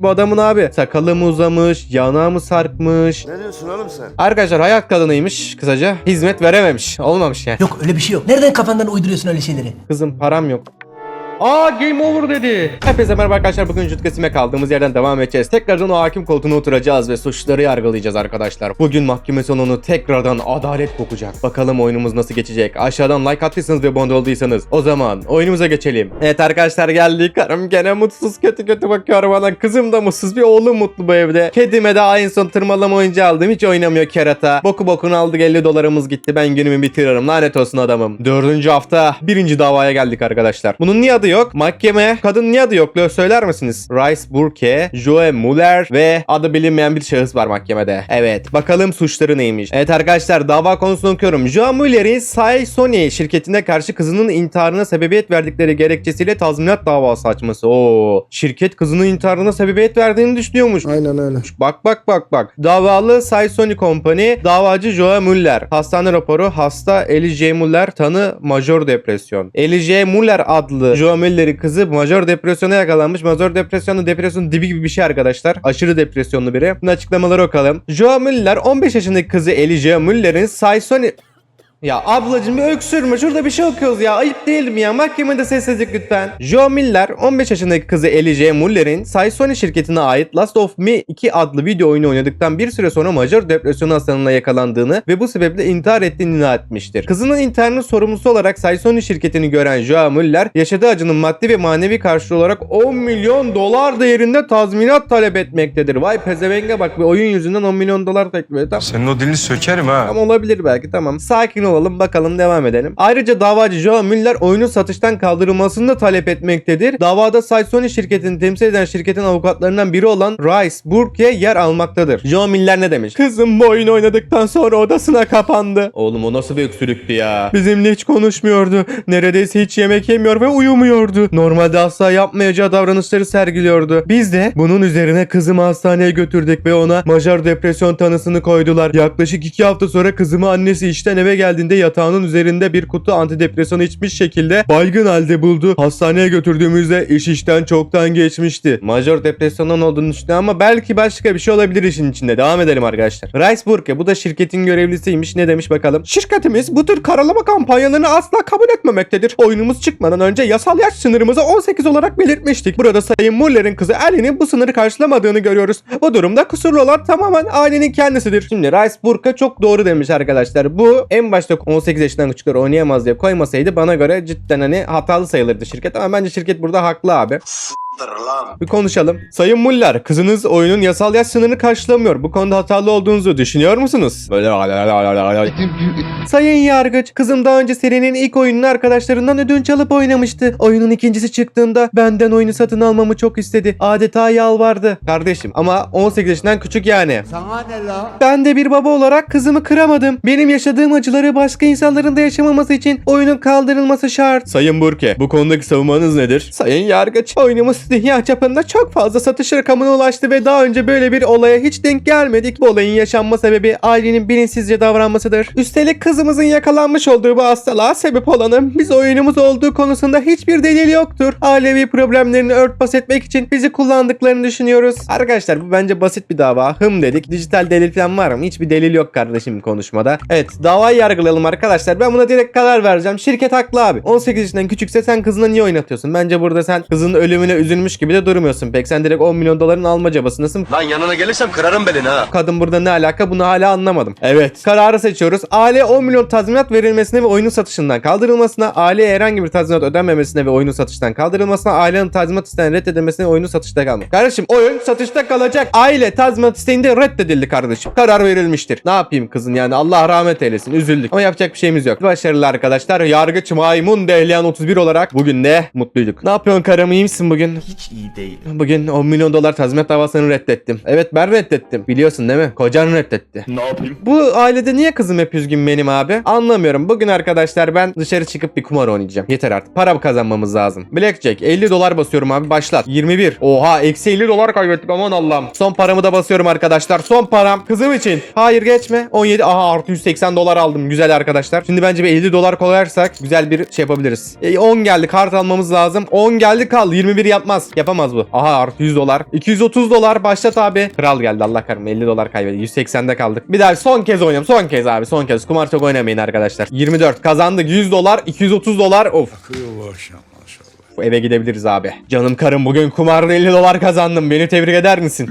bu adamın abi. Sakalı mı uzamış, yanağı mı sarkmış. Ne diyorsun oğlum sen? Arkadaşlar hayat kadınıymış kısaca. Hizmet verememiş. Olmamış yani. Yok öyle bir şey yok. Nereden kafandan uyduruyorsun öyle şeyleri? Kızım param yok. Aa game over dedi. Hepinize merhaba arkadaşlar. Bugün Jutkasime kaldığımız yerden devam edeceğiz. Tekrardan o hakim koltuğuna oturacağız ve suçları yargılayacağız arkadaşlar. Bugün mahkeme sonunu tekrardan adalet kokacak. Bakalım oyunumuz nasıl geçecek. Aşağıdan like attıysanız ve abone olduysanız o zaman oyunumuza geçelim. Evet arkadaşlar geldik. Karım gene mutsuz kötü kötü bakıyor bana. Kızım da mutsuz. Bir oğlum mutlu bu evde. Kedime de en son tırmalama oyuncağı aldım. Hiç oynamıyor kerata. Boku bokunu aldık 50 dolarımız gitti. Ben günümü bitiririm. Lanet olsun adamım. Dördüncü hafta birinci davaya geldik arkadaşlar. Bunun niye adı yok? Mahkeme. Kadın niye adı yok? Söyler misiniz? Rice Burke, Joe Muller ve adı bilinmeyen bir şahıs var mahkemede. Evet. Bakalım suçları neymiş? Evet arkadaşlar dava konusunu okuyorum. Joe Muller'in Sai Sony şirketine karşı kızının intiharına sebebiyet verdikleri gerekçesiyle tazminat davası açması. Oo. Şirket kızının intiharına sebebiyet verdiğini düşünüyormuş. Aynen öyle. Bak bak bak bak. Davalı Sai Sony Company, davacı Joe Muller. Hastane raporu hasta Ellie J. Muller tanı majör depresyon. Ellie J. Muller adlı Joe Muller'in kızı majör depresyona yakalanmış. Majör depresyonu depresyonun dibi gibi bir şey arkadaşlar. Aşırı depresyonlu biri. Bunun açıklamaları okalım. Joe Muller 15 yaşındaki kızı. Muller'in Sai Sony... Ya ablacım bir öksürme. Şurada bir şey okuyoruz ya. Ayıp değil mi ya? Mahkemede sessizlik lütfen. Joe Miller 15 yaşındaki kızı Ellie J. Muller'in Sony şirketine ait Last of Me 2 adlı video oyunu oynadıktan bir süre sonra majör depresyon hastalığına yakalandığını ve bu sebeple intihar ettiğini iddia etmiştir. Kızının intiharının sorumlusu olarak Sony şirketini gören Joe Muller yaşadığı acının maddi ve manevi karşılığı olarak 10 milyon dolar değerinde tazminat talep etmektedir. Vay pezevenge bak bir oyun yüzünden 10 milyon dolar teklif ediyor. Senin o dilini sökerim ha. Ama olabilir belki tamam. Sakin olalım bakalım devam edelim. Ayrıca davacı Joe Müller oyunun satıştan kaldırılmasını da talep etmektedir. Davada Sony şirketini temsil eden şirketin avukatlarından biri olan Rice Burke yer almaktadır. Joe Müller ne demiş? Kızım bu oyun oynadıktan sonra odasına kapandı. Oğlum o nasıl bir öksürüktü ya? Bizimle hiç konuşmuyordu. Neredeyse hiç yemek yemiyor ve uyumuyordu. Normalde asla yapmayacağı davranışları sergiliyordu. Biz de bunun üzerine kızımı hastaneye götürdük ve ona majör depresyon tanısını koydular. Yaklaşık iki hafta sonra kızımı annesi işten eve geldiğinde yatağının üzerinde bir kutu antidepresan içmiş şekilde baygın halde buldu. Hastaneye götürdüğümüzde iş işten çoktan geçmişti. Majör depresyondan olduğunu düşünüyor ama belki başka bir şey olabilir işin içinde. Devam edelim arkadaşlar. Rice Burke bu da şirketin görevlisiymiş. Ne demiş bakalım? Şirketimiz bu tür karalama kampanyalarını asla kabul etmemektedir. Oyunumuz çıkmadan önce yasal yaş sınırımızı 18 olarak belirtmiştik. Burada Sayın Muller'in kızı Ellie'nin bu sınırı karşılamadığını görüyoruz. Bu durumda kusurlu olan tamamen ailenin kendisidir. Şimdi Rice Burke çok doğru demiş arkadaşlar. Bu en başta 18 yaşından küçükler oynayamaz diye koymasaydı bana göre cidden hani hatalı sayılırdı şirket ama bence şirket burada haklı abi. Bir konuşalım. Sayın Muller, kızınız oyunun yasal yaş sınırını karşılamıyor. Bu konuda hatalı olduğunuzu düşünüyor musunuz? Böyle Sayın Yargıç, kızım daha önce serinin ilk oyununu arkadaşlarından ödünç alıp oynamıştı. Oyunun ikincisi çıktığında benden oyunu satın almamı çok istedi. Adeta yalvardı. Kardeşim ama 18 yaşından küçük yani. Sana ne la? Ben de bir baba olarak kızımı kıramadım. Benim yaşadığım acıları başka insanların da yaşamaması için oyunun kaldırılması şart. Sayın Burke, bu konudaki savunmanız nedir? Sayın Yargıç, oyunumuz dünya çapında çok fazla satış rakamına ulaştı ve daha önce böyle bir olaya hiç denk gelmedik. Bu olayın yaşanma sebebi ailenin bilinçsizce davranmasıdır. Üstelik kızımızın yakalanmış olduğu bu hastalığa sebep olanı biz oyunumuz olduğu konusunda hiçbir delil yoktur. Ailevi problemlerini örtbas etmek için bizi kullandıklarını düşünüyoruz. Arkadaşlar bu bence basit bir dava. Hım dedik. Dijital delil falan var mı? Hiçbir delil yok kardeşim konuşmada. Evet davayı yargılayalım arkadaşlar. Ben buna direkt karar vereceğim. Şirket haklı abi. 18 yaşından küçükse sen kızına niye oynatıyorsun? Bence burada sen kızın ölümüne üzülmüş gibi de durmuyorsun pek. Sen direkt 10 milyon doların alma cabasındasın. Lan yanına gelirsem kırarım belini ha. Kadın burada ne alaka bunu hala anlamadım. Evet. Kararı seçiyoruz. Aileye 10 milyon tazminat verilmesine ve oyunun satışından kaldırılmasına, aileye herhangi bir tazminat ödenmemesine ve oyunun satıştan kaldırılmasına, ailenin tazminat isteğini reddedilmesine ve oyunun satışta kalmak. Kardeşim oyun satışta kalacak. Aile tazminat isteğinde reddedildi kardeşim. Karar verilmiştir. Ne yapayım kızın yani Allah rahmet eylesin. Üzüldük. Ama yapacak bir şeyimiz yok. Başarılı arkadaşlar. Yargıç Maymun Dehliyan 31 olarak bugün de mutluyduk. Ne yapıyorsun karım iyi misin bugün? Hiç iyi değil. Bugün 10 milyon dolar tazminat davasını reddettim. Evet ben reddettim. Biliyorsun değil mi? Kocan reddetti. Ne yapayım? Bu ailede niye kızım hep üzgün benim abi? Anlamıyorum. Bugün arkadaşlar ben dışarı çıkıp bir kumar oynayacağım. Yeter artık. Para kazanmamız lazım. Blackjack 50 dolar basıyorum abi. Başlat. 21. Oha eksi 50 dolar kaybettik aman Allah'ım. Son paramı da basıyorum arkadaşlar. Son param kızım için. Hayır geçme. 17. Aha artı 180 dolar aldım. Güzel arkadaşlar. Şimdi bence bir 50 dolar koyarsak güzel bir şey yapabiliriz. E, 10 geldi. Kart almamız lazım. 10 geldi kal. 21 yapmaz. Yapamaz. Yapamaz bu. Aha artı 100 dolar. 230 dolar. Başlat abi. Kral geldi Allah kahretsin. 50 dolar kaybettik. 180'de kaldık. Bir daha son kez oynayalım. Son kez abi. Son kez. Kumar çok oynamayın arkadaşlar. 24 kazandık. 100 dolar. 230 dolar. Of. Bu eve gidebiliriz abi. Canım karım bugün kumarda 50 dolar kazandım. Beni tebrik eder misin?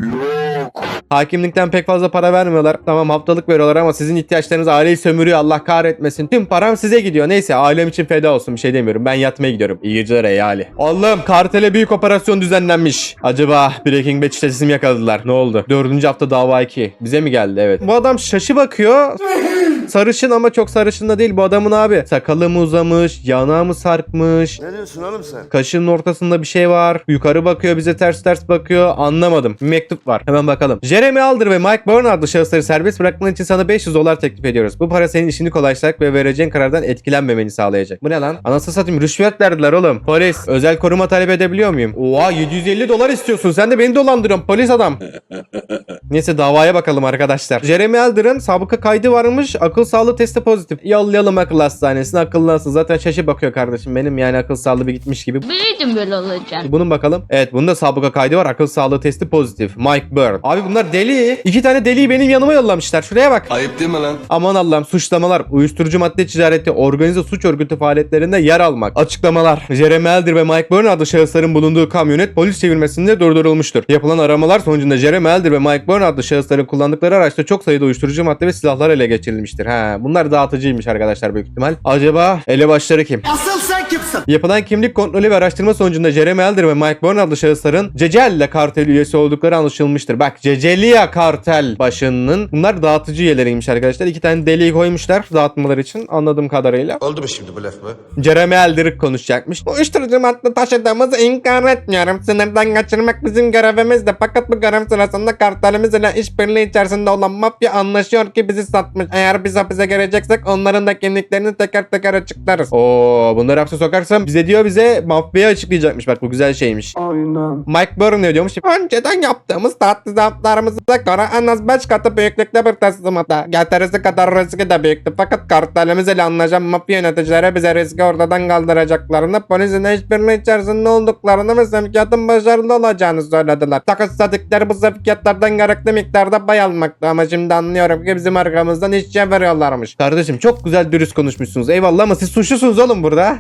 Hakimlikten pek fazla para vermiyorlar. Tamam haftalık veriyorlar ama sizin ihtiyaçlarınız aileyi sömürüyor. Allah kahretmesin. Tüm param size gidiyor. Neyse ailem için feda olsun bir şey demiyorum. Ben yatmaya gidiyorum. İyi geceler ey Ali. Allah'ım kartele büyük operasyon düzenlenmiş. Acaba Breaking Bad çetesi mi yakaladılar? Ne oldu? Dördüncü hafta dava 2. Bize mi geldi? Evet. Bu adam şaşı bakıyor. Sarışın ama çok sarışın da değil bu adamın abi. Sakalı mı uzamış, yanağı mı sarkmış, Ne diyorsun oğlum sen? Kaşının ortasında bir şey var. Yukarı bakıyor bize ters ters bakıyor. Anlamadım. Bir mektup var. Hemen bakalım. Jeremy Alder ve Mike Byrne adlı şahısları serbest bırakman için sana 500 dolar teklif ediyoruz. Bu para senin işini kolaylaştıracak ve vereceğin karardan etkilenmemeni sağlayacak. Bu ne lan? Anasını satayım rüşvet verdiler oğlum. Polis. Özel koruma talep edebiliyor muyum? Oha 750 dolar istiyorsun. Sen de beni dolandırıyorsun polis adam. Neyse davaya bakalım arkadaşlar. Jeremy Alder'ın sabıka kaydı varmış. Akıl sağlığı testi pozitif. Yollayalım akıl hastanesine akıllansın. Zaten şaşı bakıyor kardeşim benim yani akıl sağlığı bir gitmiş gibi. Biliyordum böyle olacağını. Bunun bakalım. Evet bunun da sabıka kaydı var. Akıl sağlığı testi pozitif. Mike Bird. Abi bunlar deli. İki tane deliyi benim yanıma yollamışlar. Şuraya bak. Ayıp değil mi lan? Aman Allah'ım suçlamalar, uyuşturucu madde ticareti, organize suç örgütü faaliyetlerinde yer almak. Açıklamalar. Jeremy Elder ve Mike Byrne adlı şahısların bulunduğu kamyonet polis çevirmesinde durdurulmuştur. Yapılan aramalar sonucunda Jeremy Elder ve Mike Byrne adlı şahısların kullandıkları araçta çok sayıda uyuşturucu madde ve silahlar ele geçirilmiştir. Ha, bunlar dağıtıcıymış arkadaşlar büyük ihtimal. Acaba elebaşları kim? Asıl sen kimsin? Yapılan kimlik kontrolü ve araştırma sonucunda Jeremy Elder ve Mike Byrne adlı şahısların Cecelle kartel üyesi oldukları anlaşılmıştır. Bak Cecelia kartel başının bunlar dağıtıcı üyeleriymiş arkadaşlar. İki tane deliği koymuşlar dağıtmaları için anladığım kadarıyla. Oldu mu şimdi bu laf mı? Jeremy Elder konuşacakmış. Uyuşturucu madde taşıdığımızı inkar etmiyorum. Sınırdan kaçırmak bizim görevimizdi. Fakat bu görev sırasında kartelimiz ile işbirliği içerisinde olan mafya anlaşıyor ki bizi satmış. Eğer biz hapise gireceksek onların da kimliklerini teker teker açıklarız. Oo bunları hapse sokarsam bize diyor bize mafyayı açıklayacakmış. Bak bu güzel şeymiş. Aynen. Mike Byrne ne diyormuş? Önceden yaptığımız tatlıdatlarımıza göre en az 5 katı büyüklükte bir teslimata. Getirisi kadar riski de büyüktü. Fakat kartelimiz ile anlaşan mafya yöneticileri bize riski ortadan kaldıracaklarını, polisin işbirliği içerisinde olduklarını ve sevkiyatın başarılı olacağını söylediler. Takas sadıkları bu sevkiyatlardan gerekli miktarda pay almakta ama şimdi anlıyorum ki bizim arkamızdan iş çeviriyorlarmış. Kardeşim çok güzel dürüst konuşmuşsunuz. Eyvallah ama siz suçlusunuz oğlum burada.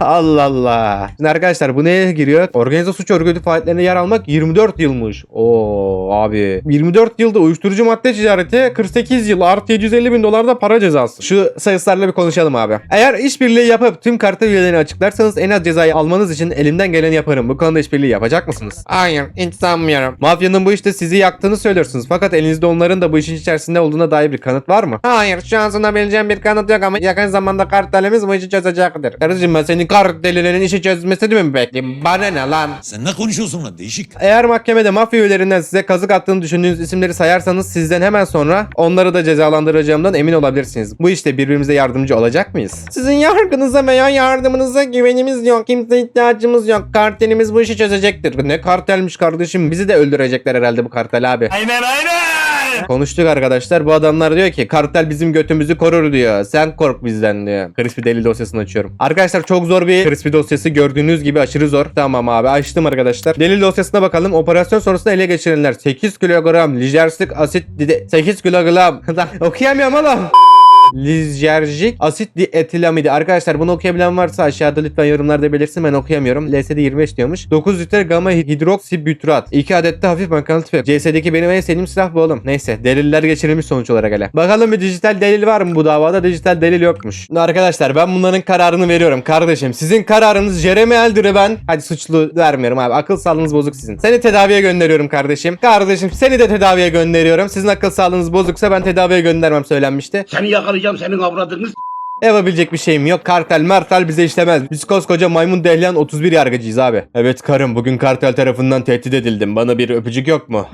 Allah Allah. Şimdi arkadaşlar bu neye giriyor? Organize suç örgütü faaliyetlerine yer almak 24 yılmış. Oo abi. 24 yılda uyuşturucu madde ticareti 48 yıl artı 750 bin dolar da para cezası. Şu sayıslarla bir konuşalım abi. Eğer işbirliği yapıp tüm kartel üyelerini açıklarsanız en az cezayı almanız için elimden geleni yaparım. Bu konuda işbirliği yapacak mısınız? Hayır hiç sanmıyorum. Mafyanın bu işte sizi yaktığını söylüyorsunuz. Fakat elinizde onların da bu işin içerisinde olduğuna dair bir kanıt var mı? Hayır şu an sunabileceğim bir kanıt yok ama yakın zamanda kartelimiz bu işi çözecektir. Kardeşim ben senin kartelinin işi çözmesini mi bekleyeyim? Bana ne lan? Sen ne konuşuyorsun lan değişik. Eğer mahkemede mafya üyelerinden size kazık attığını düşündüğünüz isimleri sayarsanız sizden hemen sonra onları da cezalandıracağımdan emin olabilirsiniz. Bu işte birbirimize yardımcı olacak mıyız? Sizin yargınıza veya yardımınıza güvenimiz yok. Kimse ihtiyacımız yok. Kartelimiz bu işi çözecektir. Ne kartelmiş kardeşim? Bizi de öldürecekler herhalde bu kartel abi. Aynen aynen. Konuştuk arkadaşlar. Bu adamlar diyor ki kartel bizim götümüzü korur diyor. Sen kork bizden diyor. Crispy delil dosyasını açıyorum. Arkadaşlar çok zor bir Crispy dosyası. Gördüğünüz gibi aşırı zor. Tamam abi açtım arkadaşlar. Delil dosyasına bakalım. Operasyon sonrasında ele geçirilenler 8 kilogram lijersik asit dide 8 kilogram. Okuyamıyorum oğlum. Lijerjik asit dietilamidi. Arkadaşlar bunu okuyabilen varsa aşağıda lütfen yorumlarda belirsin ben okuyamıyorum. LSD 25 diyormuş. 9 litre gamma hidroksibütrat. 2 adet de hafif makinalı tüfek. CS'deki benim en sevdiğim silah bu oğlum. Neyse deliller geçirilmiş sonuç olarak hele. Bakalım bir dijital delil var mı bu davada? Dijital delil yokmuş. Arkadaşlar ben bunların kararını veriyorum kardeşim. Sizin kararınız Jeremy Elder'ı ben hadi suçlu vermiyorum abi. Akıl sağlığınız bozuk sizin. Seni tedaviye gönderiyorum kardeşim. Kardeşim seni de tedaviye gönderiyorum. Sizin akıl sağlığınız bozuksa ben tedaviye göndermem söylenmişti. Seni yakalayacağım senin avradını Yapabilecek bir şeyim yok. Kartel mertel bize işlemez. Biz koskoca maymun dehleyen 31 yargıcıyız abi. Evet karım bugün kartel tarafından tehdit edildim. Bana bir öpücük yok mu?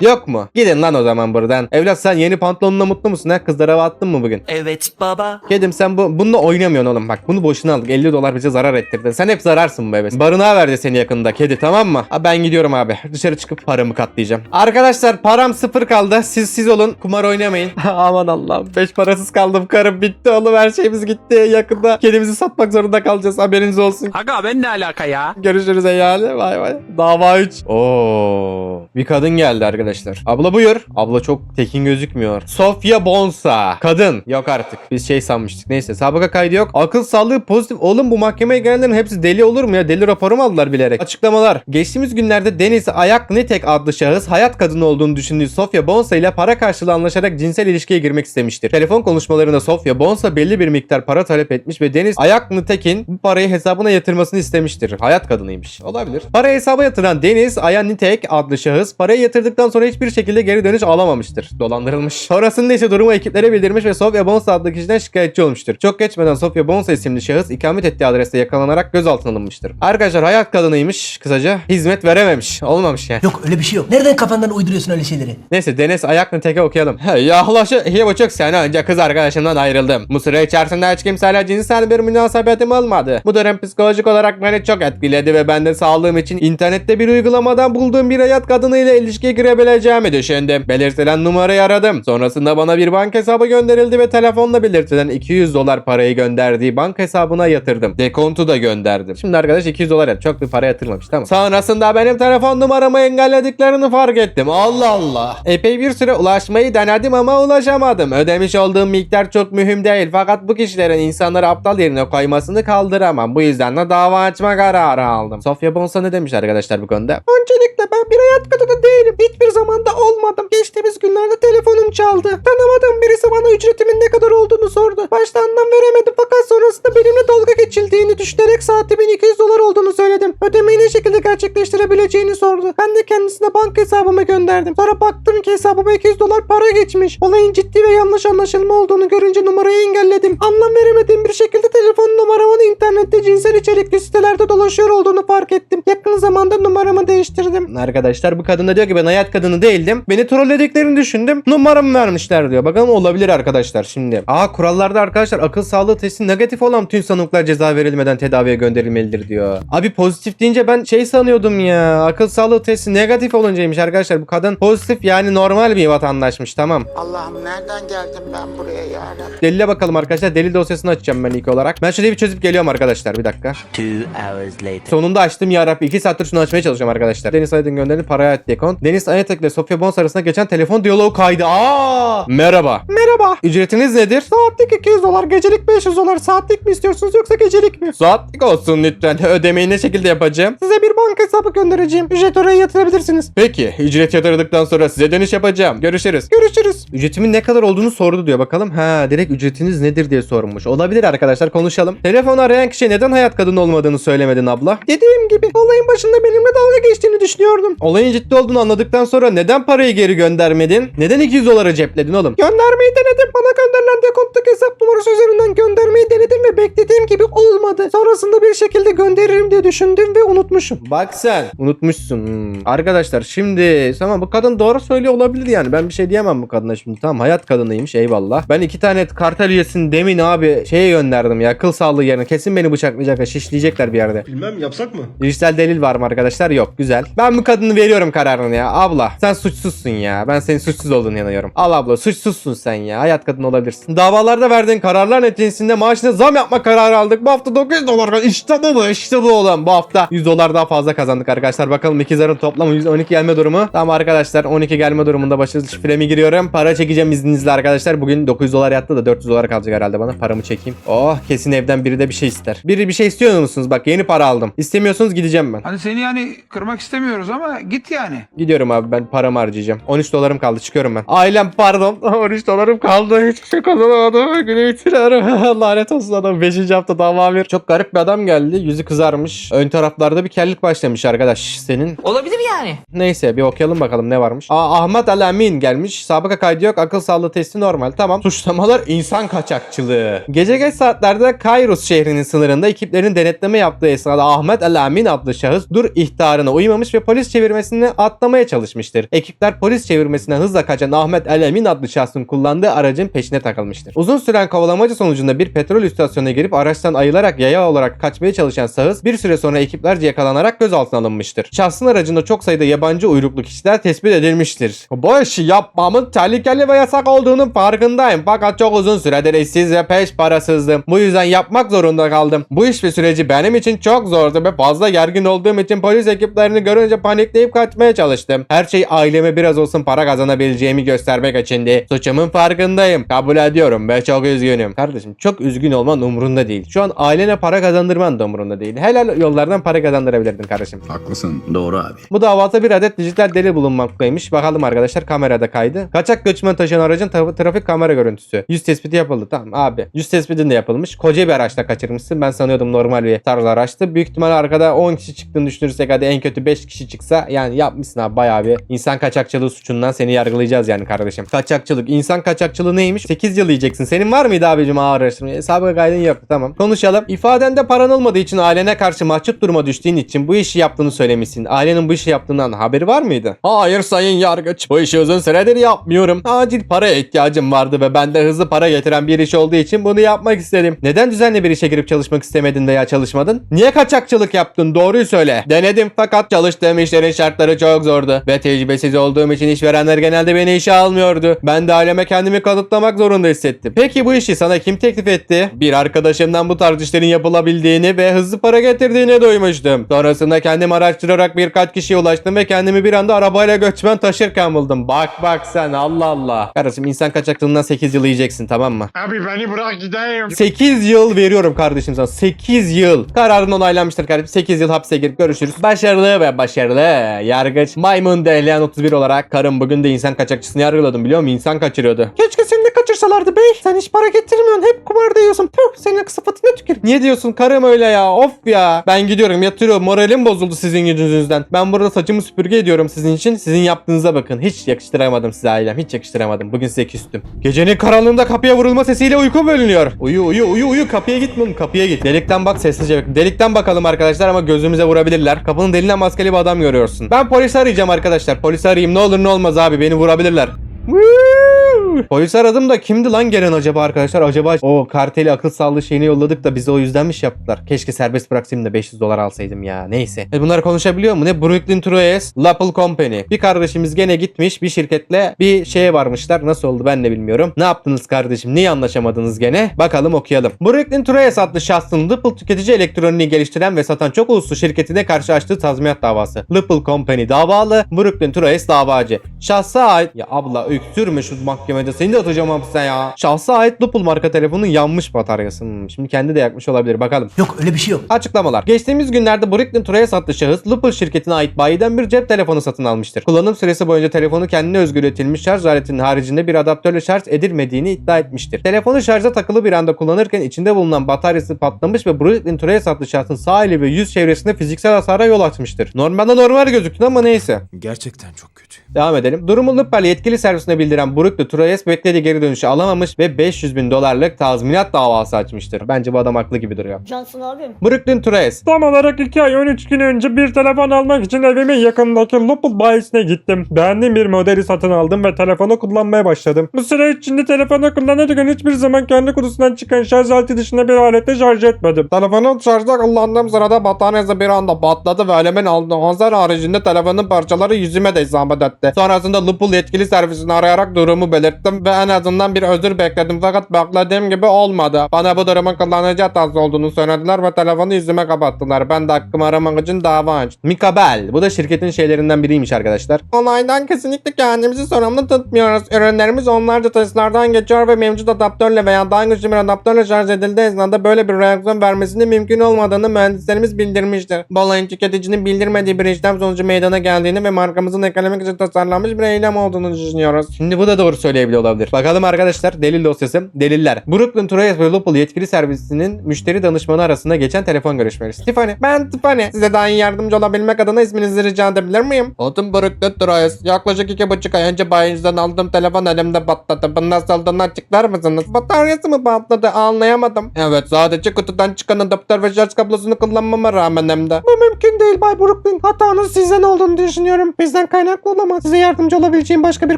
Yok mu? Gidin lan o zaman buradan. Evlat sen yeni pantolonuna mutlu musun ha? Kızlara hava attın mı bugün? Evet baba. Kedim sen bu, bununla oynamıyorsun oğlum bak. Bunu boşuna aldık. 50 dolar bize zarar ettirdin. Sen hep zararsın bu bebes. Barınağa verdi seni yakında kedi tamam mı? Ha, ben gidiyorum abi. Dışarı çıkıp paramı katlayacağım. Arkadaşlar param sıfır kaldı. Siz siz olun. Kumar oynamayın. Aman Allah'ım. Beş parasız kaldım. Karım bitti oğlum. Her şeyimiz gitti. Yakında kedimizi satmak zorunda kalacağız. Haberiniz olsun. Aga ben ne alaka ya? Görüşürüz eyale. Vay vay. Dava 3. Oo. Bir kadın geldi arkadaşlar. Abla buyur. Abla çok tekin gözükmüyor. Sofia Bonsa. Kadın. Yok artık. Biz şey sanmıştık. Neyse sabıka kaydı yok. Akıl sağlığı pozitif. Oğlum bu mahkemeye gelenlerin hepsi deli olur mu ya? Deli raporu mu aldılar bilerek? Açıklamalar. Geçtiğimiz günlerde Deniz Ayak Nitek adlı şahıs hayat kadını olduğunu düşündüğü Sofia Bonsa ile para karşılığı anlaşarak cinsel ilişkiye girmek istemiştir. Telefon konuşmalarında Sofia Bonsa belli bir miktar para talep etmiş ve Deniz Ayak Nitek'in bu parayı hesabına yatırmasını istemiştir. Hayat kadınıymış. Olabilir. Para hesaba yatıran Deniz Ayak Nitek adlı şahıs parayı yatırdıktan sonra hiçbir şekilde geri dönüş alamamıştır. Dolandırılmış. Sonrasında ise durumu ekiplere bildirmiş ve Sofia Bonsa adlı kişiden şikayetçi olmuştur. Çok geçmeden Sofia Bonsa isimli şahıs ikamet ettiği adreste yakalanarak gözaltına alınmıştır. Arkadaşlar hayat kadınıymış kısaca. Hizmet verememiş. Olmamış yani. Yok öyle bir şey yok. Nereden kafandan uyduruyorsun öyle şeyleri? Neyse Deniz ayakla teke okuyalım. He, Yaklaşık iki buçuk sene önce kız arkadaşımdan ayrıldım. Bu süre içerisinde hiç kimseyle cinsel bir münasebetim olmadı. Bu dönem psikolojik olarak beni çok etkiledi ve ben de sağlığım için internette bir uygulamadan bulduğum bir hayat kadınıyla ilişkiye girebileceğimi düşündüm. Belirtilen numarayı aradım. Sonrasında bana bir banka hesabı gönderildi ve telefonla belirtilen 200 dolar parayı gönderdiği banka hesabına yatırdım. Dekontu da gönderdim. Şimdi arkadaş 200 dolar yat. Çok bir para yatırmamış tamam. Sonrasında benim telefon numaramı engellediklerini fark ettim. Allah Allah. Epey bir süre ulaşmayı denedim ama ulaşamadım. Ödemiş olduğum miktar çok mühim değil. Fakat bu kişilerin insanları aptal yerine koymasını kaldıramam. Bu yüzden de dava açma kararı aldım. Sofya Bonsa ne demiş arkadaşlar bu konuda? Öncelikle ben bir hayat kadını değilim. Hiçbir zamanda olmadım. Geçtiğimiz günlerde telefonum çaldı. Tanımadığım birisi bana ücretimin ne kadar olduğunu sordu. Başta anlam veremedim fakat sonrasında benimle dalga geçildiğini düşünerek saatimin 200 dolar olduğunu söyledim. Ödemeyi ne şekilde gerçekleştirebileceğini sordu. Ben de kendisine banka hesabımı gönderdim. Sonra baktım ki hesabıma 200 dolar para geçmiş. Olayın ciddi ve yanlış anlaşılma olduğunu görünce numarayı engelledim. Anlam veremediğim bir şekilde telefon numaramın internette cinsel içerikli sitelerde dolaşıyor olduğunu fark ettim. Yakın zamanda numaramı değiştirdim. Arkadaşlar bu kadın da diyor ki ben hayat kadını değildim. Beni trollediklerini düşündüm. Numaramı vermişler diyor. Bakalım olabilir arkadaşlar şimdi. Aa kurallarda arkadaşlar akıl sağlığı testi negatif olan tüm sanıklar ceza verilmeden tedaviye gönderilmelidir diyor. Abi pozitif deyince ben şey sanıyordum ya. Akıl sağlığı testi negatif oluncaymış arkadaşlar. Bu kadın pozitif yani normal bir vatandaşmış tamam. Allah'ım nereden geldim ben buraya ya Rabbi? Delile bakalım arkadaşlar. Delil dosyasını açacağım ben ilk olarak. Ben şurayı bir çözüp geliyorum arkadaşlar. Bir dakika. Two hours later. Sonunda açtım ya Rabbi. 2 saattir şunu açmaya çalışıyorum arkadaşlar. Deniz Aydın gönderdi paraya ait dekon. Deniz Ayatek ile Sofya Bons arasında geçen telefon diyaloğu kaydı. Aa! Merhaba. Merhaba. Ücretiniz nedir? Saatlik 200 dolar, gecelik 500 dolar. Saatlik mi istiyorsunuz yoksa gecelik mi? Saatlik olsun lütfen. Ödemeyi ne şekilde yapacağım? Size bir banka hesabı göndereceğim. Ücret oraya yatırabilirsiniz. Peki. Ücret yatırdıktan sonra size dönüş yapacağım. Görüşürüz. Görüşürüz. Ücretimin ne kadar olduğunu sordu diyor. Bakalım. Ha direkt ücretiniz nedir diye sormuş. Olabilir arkadaşlar konuşalım. Telefonu arayan kişi neden hayat kadını olmadığını söylemedin abla? Dediğim gibi olayın başında benimle dalga geçtiğini düşünüyordum. Olayın ciddi olduğunu anladıktan sonra neden parayı geri göndermedin? Neden 200 dolara cepledin oğlum? Göndermeyi denedim. Bana gönderilen dekonttaki hesap numarası üzerinden göndermeyi denedim ve beklediğim gibi olmadı. Sonrasında bir şekilde gönderirim diye düşündüm ve unutmuşum. Bak sen. Unutmuşsun. Hmm. Arkadaşlar şimdi tamam bu kadın doğru söylüyor olabilir yani. Ben bir şey diyemem bu kadına şimdi. Tamam hayat kadınıymış eyvallah. Ben iki tane kartel üyesini demin abi şeye gönderdim ya. Kıl sağlığı yerine. Kesin beni bıçaklayacaklar. Şişleyecekler bir yerde. Bilmem yapsak mı? Dijital delil var mı arkadaşlar? Yok. Güzel. Ben bu kadını veriyorum kararını ya. Abla sen suçsuzsun ya. Ben senin suçsuz olduğunu yanıyorum. Al abla suçsuzsun sen ya. Hayat kadını olabilirsin. Davalarda verdiğin kararlar neticesinde maaşına zam yapma kararı aldık. Bu hafta 900 dolar. İşte bu bu. İşte bu oğlum. Bu hafta 100 dolar daha fazla kazandık arkadaşlar. Bakalım ikizlerin toplamı 112 gelme durumu. Tamam arkadaşlar 12 gelme durumunda başarılı şifremi giriyorum. Para çekeceğim izninizle arkadaşlar. Bugün 900 dolar yattı da 400 dolar kalacak herhalde bana. Paramı çekeyim. Oh kesin evden biri de bir şey ister. Biri bir şey istiyor musunuz? Bak yeni para aldım. İstemiyorsunuz gideceğim ben. Hani seni yani kırmak istemiyoruz ama git yani. Gidiyorum abi ben paramı harcayacağım. 13 dolarım kaldı çıkıyorum ben. Ailem pardon 13 dolarım kaldı. Hiçbir şey kazanamadım. Günü bitiriyorum. Lanet olsun adam. 5. hafta dava bir. Çok garip bir adam geldi. Yüzü kızarmış. Ön taraflarda bir kellik başlamış arkadaş senin. Olabilir yani. Neyse bir okuyalım bakalım ne varmış. Aa, Ahmet Al Amin gelmiş. Sabıka kaydı yok. Akıl sağlığı testi normal. Tamam. Suçlamalar insan kaçakçılığı. Gece geç saatlerde Kayrus şehrinin sınırında ekiplerin denetleme yaptığı esnada Ahmet Al Amin adlı şahıs dur ihtarına uymamış ve polis çevirmesi çevirmesini atlamaya çalışmıştır. Ekipler polis çevirmesine hızla kaçan Ahmet El Emin adlı şahsın kullandığı aracın peşine takılmıştır. Uzun süren kovalamacı sonucunda bir petrol istasyonuna girip araçtan ayılarak yaya olarak kaçmaya çalışan şahıs bir süre sonra ekiplerce yakalanarak gözaltına alınmıştır. Şahsın aracında çok sayıda yabancı uyruklu kişiler tespit edilmiştir. Bu işi yapmamın tehlikeli ve yasak olduğunun farkındayım fakat çok uzun süredir işsiz ve peş parasızdım. Bu yüzden yapmak zorunda kaldım. Bu iş ve süreci benim için çok zordu ve fazla gergin olduğum için polis ekiplerini görünce panikleyip kaçmaya çalıştım. Her şey aileme biraz olsun para kazanabileceğimi göstermek içindi. Suçumun farkındayım. Kabul ediyorum ve çok üzgünüm. Kardeşim çok üzgün olman umurunda değil. Şu an ailene para kazandırman da umurunda değil. Helal yollardan para kazandırabilirdin kardeşim. Haklısın. Doğru abi. Bu davada bir adet dijital delil bulunmaktaymış. Bakalım arkadaşlar kamerada kaydı. Kaçak göçmen taşıyan aracın tra- trafik kamera görüntüsü. Yüz tespiti yapıldı. Tamam abi. Yüz tespiti de yapılmış. Koca bir araçla kaçırmışsın. Ben sanıyordum normal bir tarz araçtı. Büyük ihtimal arkada 10 kişi çıktığını düşünürsek hadi en kötü 5 kişi çıksa yani yapmışsın abi bayağı bir. İnsan kaçakçılığı suçundan seni yargılayacağız yani kardeşim. Kaçakçılık. İnsan kaçakçılığı neymiş? 8 yıl yiyeceksin. Senin var mıydı abicim ağır araştırma? Hesabı kaydın yok. Tamam. Konuşalım. İfadende paran olmadığı için ailene karşı mahcup duruma düştüğün için bu işi yaptığını söylemişsin. Ailenin bu işi yaptığından haberi var mıydı? Hayır sayın yargıç. Bu işi uzun süredir yapmıyorum. Acil paraya ihtiyacım vardı ve bende hızlı para getiren bir iş olduğu için bunu yapmak istedim. Neden düzenli bir işe girip çalışmak istemedin veya çalışmadın? Niye kaçakçılık yaptın? Doğruyu söyle. Denedim fakat çalıştığım işlerin şartları çok zordu. Ve tecrübesiz olduğum için işverenler genelde beni işe almıyordu. Ben de aileme kendimi kanıtlamak zorunda hissettim. Peki bu işi sana kim teklif etti? Bir arkadaşımdan bu tarz işlerin yapılabildiğini ve hızlı para getirdiğini duymuştum. Sonrasında kendim araştırarak birkaç kişiye ulaştım ve kendimi bir anda arabayla göçmen taşırken buldum. Bak bak sen Allah Allah. Kardeşim insan kaçaklığından 8 yıl yiyeceksin tamam mı? Abi beni bırak gideyim. 8 yıl veriyorum kardeşim sana. 8 yıl. Kararın onaylanmıştır kardeşim. 8 yıl hapse girip görüşürüz. Başarılı ve başarılı. Yargıç Maymun Dehleyen 31 olarak karım bugün de insan kaçakçısını yargıladım biliyor musun? İnsan kaçırıyordu. Keşke seni de kaçırsalardı bey. Sen hiç para getirmiyorsun. Hep kumarda yiyorsun. Püh senin sıfatına tükür. Niye diyorsun karım öyle ya? Of ya. Ben gidiyorum yatırıyorum. Moralim bozuldu sizin yüzünüzden. Ben burada saçımı süpürge ediyorum sizin için. Sizin yaptığınıza bakın. Hiç yakıştıramadım size ailem. Hiç yakıştıramadım. Bugün size küstüm. Gecenin karanlığında kapıya vurulma sesiyle uyku bölünüyor. Uyu uyu uyu uyu kapıya gitme oğlum, kapıya git. Delikten bak sessizce. Delikten bakalım arkadaşlar ama gözümüze vurabilirler. Kapının deliğinden maskeli bir adam görüyorsun. Ben polisi arayacağım arkadaşlar. Polisi arayayım ne olur ne olmaz abi beni vurabilirler. Woo! Polis aradım da kimdi lan gelen acaba arkadaşlar? Acaba o karteli akıl sağlığı şeyini yolladık da bize o yüzden mi şey yaptılar? Keşke serbest bıraksaydım da 500 dolar alsaydım ya. Neyse. E bunlar konuşabiliyor mu? Ne? Brooklyn Troyes, Lapple Company. Bir kardeşimiz gene gitmiş bir şirketle bir şeye varmışlar. Nasıl oldu ben de bilmiyorum. Ne yaptınız kardeşim? Niye anlaşamadınız gene? Bakalım okuyalım. Brooklyn Troyes adlı şahsın Lapple tüketici elektroniği geliştiren ve satan çok uluslu şirketine karşı açtığı tazminat davası. Lapple Company davalı, Brooklyn Troyes davacı. Şahsa ait... Ya abla öksürme şu mahkemede seni de atacağım hapse ya. Şahsa ait Lapple marka telefonun yanmış bataryası. Hmm, Şimdi kendi de yakmış olabilir bakalım. Yok öyle bir şey yok. Açıklamalar. Geçtiğimiz günlerde Brooklyn Troyes adlı şahıs Lupul şirketine ait bayiden bir cep telefonu satın almıştır. Kullanım süresi boyunca telefonu kendine özgü üretilmiş şarj aletinin haricinde bir adaptörle şarj edilmediğini iddia etmiştir. Telefonu şarja takılı bir anda kullanırken içinde bulunan bataryası patlamış ve Brooklyn Troyes adlı şahsın sağ eli ve yüz çevresinde fiziksel hasara yol açmıştır. Normalde normal gözüktü ama neyse. Gerçekten çok kötü. Devam edelim. Durumu Luppel yetkili servisine bildiren Brooklyn Troyes beklediği geri dönüşü alamamış ve 500 bin dolarlık tazminat davası açmıştır. Bence bu adam haklı gibi duruyor. Cansın abim. Brooklyn Troyes Tam olarak 2 ay 13 gün önce bir telefon almak için evimin yakındaki Lupul bayisine gittim. Beğendiğim bir modeli satın aldım ve telefonu kullanmaya başladım. Bu süre içinde telefonu kullanırken hiçbir zaman kendi kutusundan çıkan şarj aleti dışında bir alette şarj etmedim. Telefonu şarjda kullandığım sırada bataryası bir anda patladı ve elimin aldığı hasar haricinde telefonun parçaları yüzüme de isabet etti. Sonrasında Lupul yetkili servisini arayarak durumu belirttim ve en azından bir özür bekledim fakat beklediğim gibi olmadı. Bana bu durumun kullanıcı hatası olduğunu söylediler ve telefonu yüzüme kapattılar. Ben de hakkımı aramak için dava açtım. Mikabel. Bu da şirketin şeylerinden biriymiş arkadaşlar. Olaydan kesinlikle kendimizi sorumlu tutmuyoruz. Ürünlerimiz onlarca testlerden geçiyor ve mevcut adaptörle veya daha güçlü bir adaptörle şarj edildiği esnada böyle bir reaksiyon vermesinin mümkün olmadığını mühendislerimiz bildirmiştir. Bu olayın tüketicinin bildirmediği bir işlem sonucu meydana geldiğini ve markamızın eklemek için tasarlanmış bir eylem olduğunu düşünüyoruz. Şimdi bu da doğru bile olabilir. Bakalım arkadaşlar delil dosyası. Deliller. Brooklyn Trace ve Lupul yetkili servisinin müşteri danışmanı arasında geçen telefon görüşmesi. Tiffany. Ben Tiffany. Size daha iyi yardımcı olabilmek adına isminizi rica edebilir miyim? Adım Brooklyn Trace. Yaklaşık iki buçuk ay önce bayinizden aldığım telefon elimde patladı. Bunu nasıl olduğunu açıklar mısınız? Bataryası mı patladı? Anlayamadım. Evet sadece kutudan çıkan adaptör ve şarj kablosunu kullanmama rağmen hem de. Bu mümkün değil Bay Brooklyn. Hatanın sizden olduğunu düşünüyorum. Bizden kaynaklı olamaz. Size yardımcı olabileceğim başka bir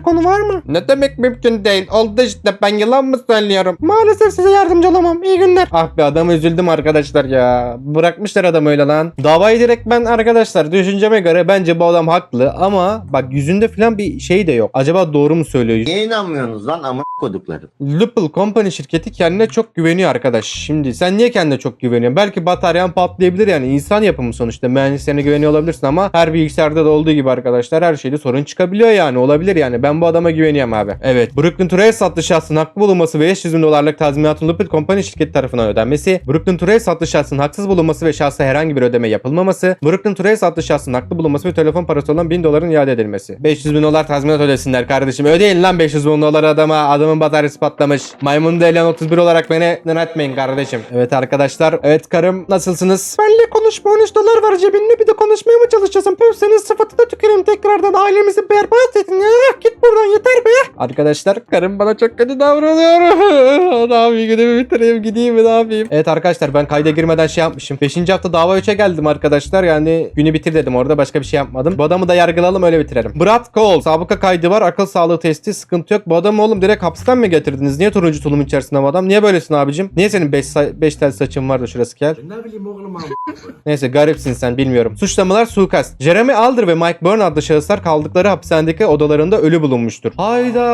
konu var mı? Ne demek mümkün değil? Oldu işte ben yalan mı söylüyorum? Maalesef size yardımcı olamam. İyi günler. Ah be adam üzüldüm arkadaşlar ya. Bırakmışlar adamı öyle lan. Davayı direkt ben arkadaşlar düşünceme göre bence bu adam haklı ama bak yüzünde falan bir şey de yok. Acaba doğru mu söylüyor? Niye inanmıyorsunuz lan amına koduklarım? Lupul Company şirketi kendine çok güveniyor arkadaş. Şimdi sen niye kendine çok güveniyorsun? Belki bataryan patlayabilir yani. insan yapımı sonuçta. Mühendislerine güveniyor olabilirsin ama her bilgisayarda da olduğu gibi arkadaşlar her şeyde sorun çıkabiliyor yani. Olabilir yani. Ben bu adama güveniyorum abi. Evet. Brooklyn Trace adlı şahsın haklı bulunması ve 500 bin dolarlık tazminatın Lupul Company şirketi tarafından ödenmesi. Brooklyn Trace adlı şahsın haksız bulunması ve şahsa herhangi bir ödeme yapılmaması. Brooklyn Trace adlı şahsın haklı bulunması ve telefon parası olan 1000 doların iade edilmesi. 500 bin dolar tazminat ödesinler kardeşim. Ödeyin lan 500 bin dolar adama. Adamın bataryası patlamış. Maymun Delian 31 olarak beni yönetmeyin kardeşim. Evet arkadaşlar. Evet karım nasılsınız? Benle konuşma 13 dolar var cebinde bir de konuşmaya mı çalışıyorsun? Pöf senin sıfatına tüküreyim tekrardan. Ailemizi berbat edin ya. Git buradan yeter be. Arkadaşlar karım bana çok kötü davranıyor. ne yapayım günümü bitireyim gideyim mi ne yapayım? Evet arkadaşlar ben kayda girmeden şey yapmışım. 5. hafta dava 3'e geldim arkadaşlar. Yani günü bitir dedim orada başka bir şey yapmadım. Bu adamı da yargılayalım öyle bitirelim. Brad Cole. Sabıka kaydı var. Akıl sağlığı testi sıkıntı yok. Bu adamı oğlum direkt hapisten mi getirdiniz? Niye turuncu tulum içerisinde bu adam? Niye böylesin abicim? Niye senin 5 5 tel saçın var da şurası kel? Ne bileyim oğlum abi. Neyse garipsin sen bilmiyorum. Suçlamalar suikast. Jeremy Alder ve Mike Byrne adlı şahıslar kaldıkları hapishanedeki odalarında ölü bulunmuştur. Hayda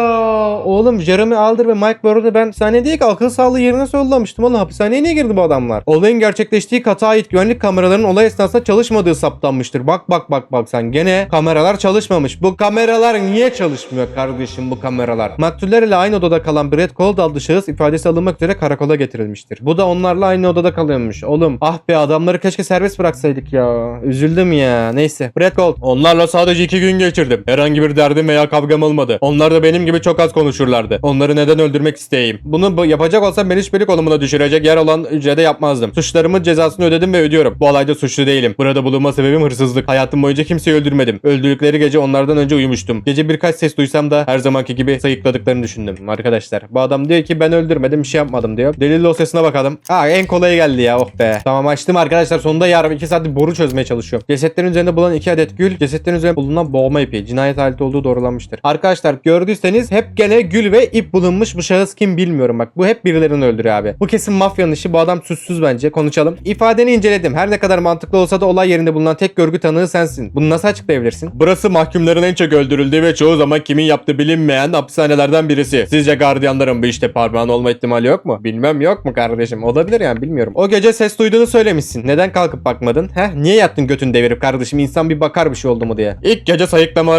oğlum Jeremy Alder ve Mike Byrne'ı ben hapishaneye değil ki akıl sağlığı yerine yollamıştım oğlum. Hapishaneye niye girdi bu adamlar? Olayın gerçekleştiği kata ait güvenlik kameralarının olay esnasında çalışmadığı saptanmıştır. Bak bak bak bak sen gene kameralar çalışmamış. Bu kameralar niye çalışmıyor kardeşim bu kameralar? Maktuller ile aynı odada kalan Brett Cold adlı şahıs ifadesi alınmak üzere karakola getirilmiştir. Bu da onlarla aynı odada kalıyormuş. Oğlum ah be adamları keşke serbest bıraksaydık ya. Üzüldüm ya. Neyse. Brett Gold. Onlarla sadece iki gün geçirdim. Herhangi bir derdim veya kavgam olmadı. Onlar da benim gibi çok az konuşurlardı. Onları neden öldürmek isteyeyim? Bunu bu- yapacak olsam beni şüpheli konumuna düşürecek yer olan ücrete yapmazdım. Suçlarımın cezasını ödedim ve ödüyorum. Bu olayda suçlu değilim. Burada bulunma sebebim hırsızlık. Hayatım boyunca kimseyi öldürmedim. Öldürdükleri gece onlardan önce uyumuştum. Gece birkaç ses duysam da her zamanki gibi sayıkladıklarını düşündüm. Arkadaşlar bu adam diyor ki ben öldürmedim bir şey yapmadım diyor. Delil dosyasına bakalım. Ha en kolayı geldi ya oh be. Tamam açtım arkadaşlar sonunda yarım 2 saattir boru çözmeye çalışıyorum. Cesetlerin üzerinde bulunan 2 adet gül, cesetlerin üzerinde bulunan boğma ipi. Cinayet aleti olduğu doğrulanmıştır. Arkadaşlar gördüyseniz hep gene gül ve ip bulunmuş. Bu şahıs kim bilmiyorum bak. Bu hep birilerini öldürüyor abi. Bu kesin mafyanın işi. Bu adam suçsuz bence. Konuşalım. İfadeni inceledim. Her ne kadar mantıklı olsa da olay yerinde bulunan tek görgü tanığı sensin. Bunu nasıl açıklayabilirsin? Burası mahkumların en çok öldürüldüğü ve çoğu zaman kimin yaptığı bilinmeyen hapishanelerden birisi. Sizce gardiyanların bu işte parmağın olma ihtimali yok mu? Bilmem yok mu kardeşim? Olabilir yani bilmiyorum. O gece ses duyduğunu söylemişsin. Neden kalkıp bakmadın? Heh niye yattın götünü devirip kardeşim? İnsan bir bakar bir şey oldu mu diye. İlk gece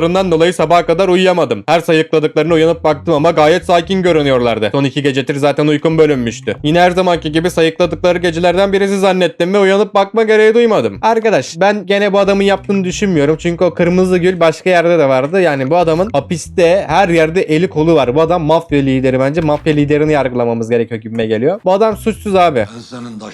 sayıklamalarından dolayı sabaha kadar uyuyamadım. Her sayıkladıklarına uyanıp baktım ama gayet sakin görünüyorlardı. Son iki gecedir zaten uykum bölünmüştü. Yine her zamanki gibi sayıkladıkları gecelerden birisi zannettim ve uyanıp bakma gereği duymadım. Arkadaş ben gene bu adamın yaptığını düşünmüyorum. Çünkü o kırmızı gül başka yerde de vardı. Yani bu adamın hapiste her yerde eli kolu var. Bu adam mafya lideri bence. Mafya liderini yargılamamız gerekiyor gibime geliyor. Bu adam suçsuz abi. Senin taş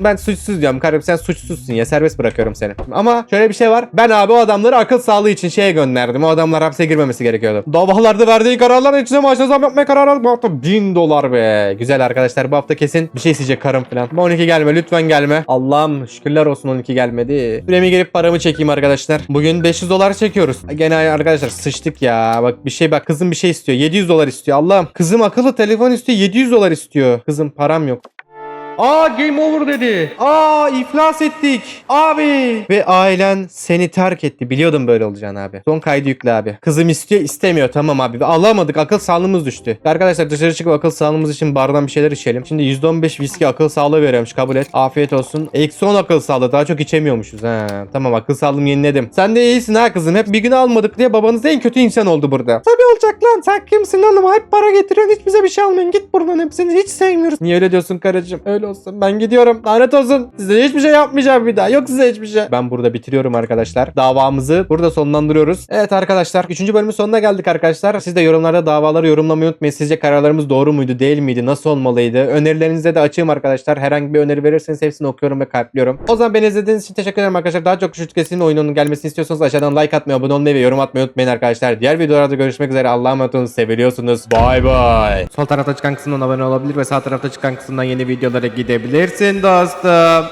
Ben suçsuz diyorum karım sen suçsuzsun ya serbest bırakıyorum seni. Ama şöyle bir şey var. Ben abi o adamları akıl sağlığı için şeye gönderdim. O adamlar hapse girmemesi gerekiyordu. Davalarda verdiği kararlar içinde maaşına zam yapmaya karar aldık. Bu hafta 1000 dolar be. Güzel arkadaşlar bu hafta kesin bir şey isteyecek karım falan. Bu 12 gelme lütfen gelme. Allah'ım şükürler olsun 12 gelmedi. Süremi girip paramı çekeyim arkadaşlar. Bugün 500 dolar çekiyoruz. Gene arkadaşlar sıçtık ya. Bak bir şey bak kızım bir şey istiyor. 700 dolar istiyor. Allah'ım kızım akıllı telefon istiyor. 700 dolar istiyor. Kızım param yok. Aa game over dedi. Aa iflas ettik. Abi. Ve ailen seni terk etti. Biliyordum böyle olacağını abi. Son kaydı yükle abi. Kızım istiyor istemiyor tamam abi. Ve alamadık akıl sağlığımız düştü. Arkadaşlar dışarı çıkıp akıl sağlığımız için bardan bir şeyler içelim. Şimdi %15 viski akıl sağlığı veriyormuş kabul et. Afiyet olsun. Eksi 10 akıl sağlığı daha çok içemiyormuşuz. Ha, tamam akıl sağlığımı yeniledim. Sen de iyisin ha kızım. Hep bir gün almadık diye babanız en kötü insan oldu burada. Tabii olacak lan. Sen kimsin oğlum? Hep para getiriyorsun. Hiç bize bir şey almıyorsun. Git buradan hepsini hiç sevmiyoruz. Niye öyle diyorsun karıcığım? Öyle olsun. Ben gidiyorum. Lanet olsun. Size hiçbir şey yapmayacağım bir daha. Yok size hiçbir şey. Ben burada bitiriyorum arkadaşlar. Davamızı burada sonlandırıyoruz. Evet arkadaşlar. 3. bölümün sonuna geldik arkadaşlar. Siz de yorumlarda davaları yorumlamayı unutmayın. Sizce kararlarımız doğru muydu değil miydi? Nasıl olmalıydı? Önerilerinize de açığım arkadaşlar. Herhangi bir öneri verirseniz hepsini okuyorum ve kalpliyorum. O zaman beni izlediğiniz için teşekkür ederim arkadaşlar. Daha çok Küçük Kesin'in oyununun gelmesini istiyorsanız aşağıdan like atmayı, abone olmayı ve yorum atmayı unutmayın arkadaşlar. Diğer videolarda görüşmek üzere. Allah'a emanet olun. Seviliyorsunuz. Bay bay. Sol tarafta çıkan kısımdan abone olabilir ve sağ tarafta çıkan kısımdan yeni videolara gidebilirsin dostum.